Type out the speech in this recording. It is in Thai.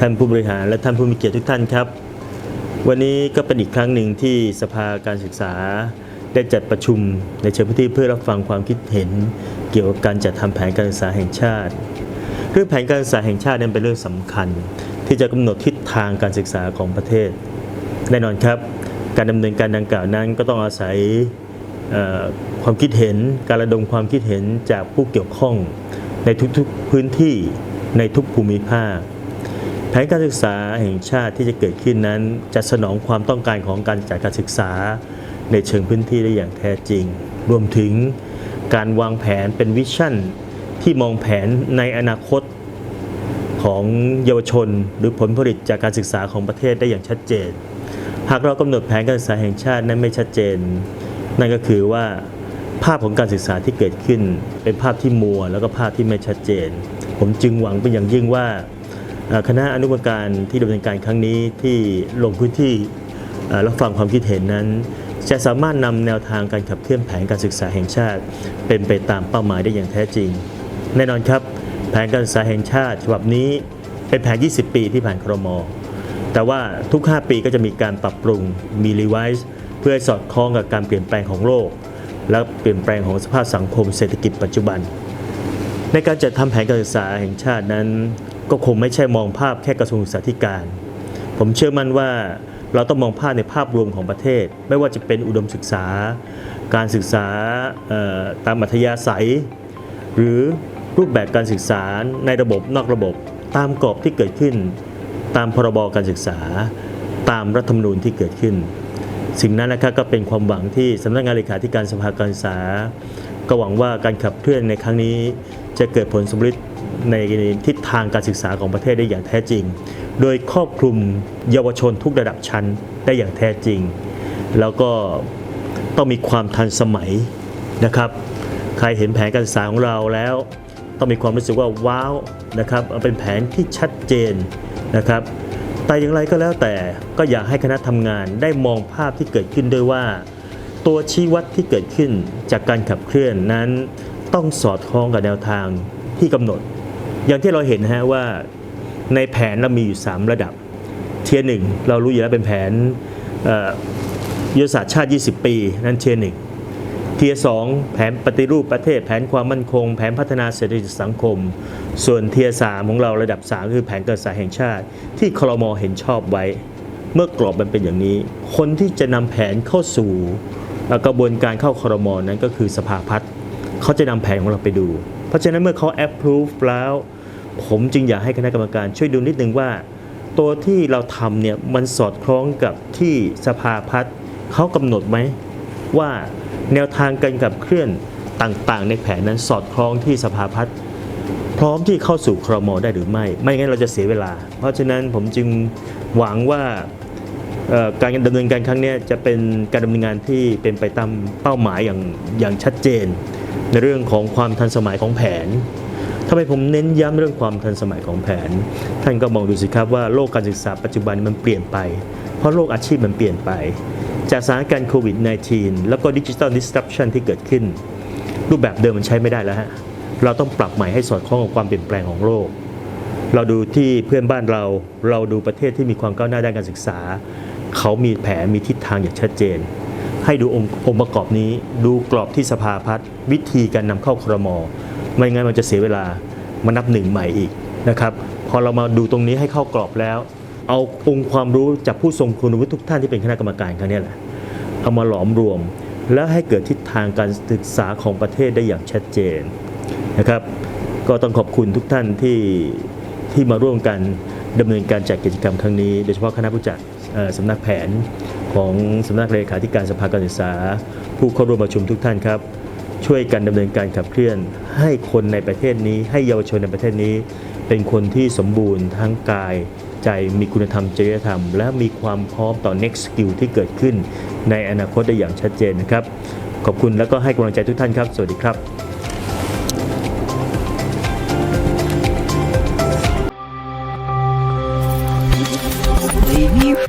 ท่านผู้บริหารและท่านผู้มีเกียรติทุกท่านครับ วันนี้ก็เป็นอีกครั้งหนึ่งที่สภาการศึกษา ได้จัดประชุมในเชิงพื้นที่เพื่อรับฟังความคิดเห็น เกี่ยวกับการจัดทำแผนการศึกษาแห่งชาติ เรื่องแผนการศึกษาแห่งชาตินั้นเป็นเรื่องสำคัญ ที่จะกำหนดทิศทางการศึกษาของประเทศ แน่นอนครับ การดำเนินการดังกล่าวนั้นก็ต้องอาศัยความคิดเห็นการระดมความคิดเห็นจากผู้เกี่ยวข้องในทุกๆพื้นที่ในทุกภูมิภาค นการศึกษาแห่งชาติที่จะเกิดขึ้นนั้น จะสนองความต้องการของการจัดการศึกษา ในเชิงพื้นที่ได้อย่างแท้จริง รวมถึงการวางแผนเป็นวิชั่น ที่มองแผนในอนาคตของเยาวชน หรือผลผลิตจากการศึกษาของประเทศได้อย่างชัดเจน หากเรากำหนดแผนการศึกษาแห่งชาตินั้นไม่ชัดเจน นั่นก็คือว่าภาพของการศึกษาที่เกิดขึ้น เป็นภาพที่มัวแล้วก็ภาพที่ไม่ชัดเจน ผมจึงหวังเป็นอย่างยิ่งว่า คณะอนุกรรมการที่ดำเนินการครั้งนี้ที่ลงพื้นที่รับฟังความคิดเห็นนั้น จะสามารถนำแนวทางการขับเคลื่อนแผนการศึกษาแห่งชาติ เป็นไปตามเป้าหมายได้อย่างแท้จริง แน่นอนครับ แผนการศึกษาแห่งชาติฉบับนี้เป็นแผน 20 ปีที่ผ่านครม แต่ว่าทุก 5 ปีก็จะมีการปรับปรุงมีรีไวซ์เพื่อให้สอดคล้องกับการเปลี่ยนแปลงของโลก และเปลี่ยนแปลงของสภาพสังคมเศรษฐกิจปัจจุบัน ในการจัดทำแผนการศึกษาแห่งชาตินั้น ก็คงไม่ใช่มองภาพแค่กระทรวงศึกษาธิการ ผมเชื่อมั่นว่าเราต้องมองภาพในภาพรวมของประเทศ ไม่ว่าจะเป็นอุดมศึกษา การศึกษาตามอัธยาศัย หรือรูปแบบการศึกษาในระบบนอกระบบตามกรอบที่เกิดขึ้น ตามพรบการศึกษา ตามรัฐธรรมนูญที่เกิดขึ้น สิ่งนั้นนะครับก็เป็นความหวังที่สำนักงานเลขาธิการสภาการศึกษา ก็หวังว่าการขับเคลื่อนในครั้งนี้ จะเกิดผลสำเร็จในทิศทางการศึกษาของประเทศได้อย่างแท้จริง โดยครอบคลุมเยาวชนทุกระดับชั้นได้อย่างแท้จริง แล้วก็ต้องมีความทันสมัยนะครับ ใครเห็นแผนการศึกษาของเราแล้ว ต้องมีความรู้สึกว่าว้าวนะครับเป็นแผนที่ชัดเจนนะครับ แต่อย่างไรก็แล้วแต่ก็อยากให้คณะทำงานได้มองภาพที่เกิดขึ้นด้วยว่า ตัวชี้วัดที่เกิดขึ้นจากการขับเคลื่อนนั้น ต้องสอดคล้องกับแนวทางที่กำหนด อย่างที่เราเห็นฮะว่าในแผนเรามีอยู่ 3 ระดับ เทียร์หนึ่งเรารู้อยู่แล้วเป็นแผนยุทธศาสตร์ชาติ 20 ปี นั่นเทียร์หนึ่งเทียร์สองแผนปฏิรูปประเทศ แผนความมั่นคง แผนพัฒนาเศรษฐกิจสังคม ส่วนเทียร์สามของเราระดับ 3 คือแผนการศึกษาแห่งชาติ ที่คลมเห็นชอบไว้ เมื่อกรอบมันเป็นอย่างนี้ คนที่จะนำแผนเข้าสู่กระบวนการเข้าครมนั้นก็คือสภาพัฒน์ เขาจะนำแผนของเราไปดู เพราะฉะนั้นเมื่อเขา approve แล้ว ผมจึงอยากให้คณะกรรมการช่วยดูนิดนึงว่า ตัวที่เราทำเนี่ยมันสอดคล้องกับที่สภาพัฒน์เขากำหนดไหมว่าแนวทางการขับเคลื่อนต่างๆ ในแผนนั้นสอดคล้องที่สภาพัฒน์พร้อมที่เข้าสู่ครมได้หรือไม่ ไม่งั้นเราจะเสียเวลา เพราะฉะนั้นผมจึงหวังว่าการดำเนินการครั้งนี้จะเป็นการดำเนินงานที่เป็นไปตามเป้าหมายอย่างอย่างชัดเจน ในเรื่องของความทันสมัยของแผนทำไมผมเน้นย้ำเรื่องความทันสมัยของแผน ท่านก็มองดูสิครับว่าโลกการศึกษาปัจจุบันมันเปลี่ยนไป เพราะโลกอาชีพมันเปลี่ยนไป จากสถานการณ์โควิด -19 แล้วก็ดิจิ t a ล disruption ที่เกิดขึ้น รูปแบบเดิมมันใช้ไม่ได้แล้วฮะ เราต้องปรับใหม่ให้สอดคล้องกับความเปลี่ยนแปลงของโลก เราดูที่เพื่อนบ้านเรา เราดูประเทศที่มีความก้าวหน้าด้านการศึกษา เขามีแผนมีทิศทางอย่างชัดเจน ให้ดูองค์งประกอบนี้ ดูกรอบที่สภาพัฒน์วิธีการนำเข้าครม ไม่งั้นมันจะเสียเวลามานับหนึ่งใหม่อีกนะครับ พอเรามาดูตรงนี้ให้เข้ากรอบแล้ว เอาองค์ความรู้จากผู้ทรงคุณวุฒิทุกท่านที่เป็นคณะกรรมการครั้งนี้แหละเอามาหลอมรวม แล้วให้เกิดทิศทางการศึกษาของประเทศได้อย่างชัดเจนนะครับ ก็ต้องขอบคุณทุกท่านที่ที่มาร่วมกัน ดำเนินการจัดกิจกรรมครั้งนี้ โดยเฉพาะคณะผู้จัดเอ่อสำนักแผนของสำนักเลขาธิการสภาการศึกษา ผู้เข้าร่วมประชุมทุกท่านครับ ช่วยกันดำเนินการขับเคลื่อน ให้คนในประเทศนี้ ให้เยาวชนในประเทศนี้ เป็นคนที่สมบูรณ์ทั้งกายใจมีคุณธรรมจริยธรรม และมีความพร้อมต่อ next skill ที่เกิดขึ้น ในอนาคตได้อย่างชัดเจนนะครับ ขอบคุณแล้วก็ให้กำลังใจทุกท่านครับ สวัสดีครับ Leave you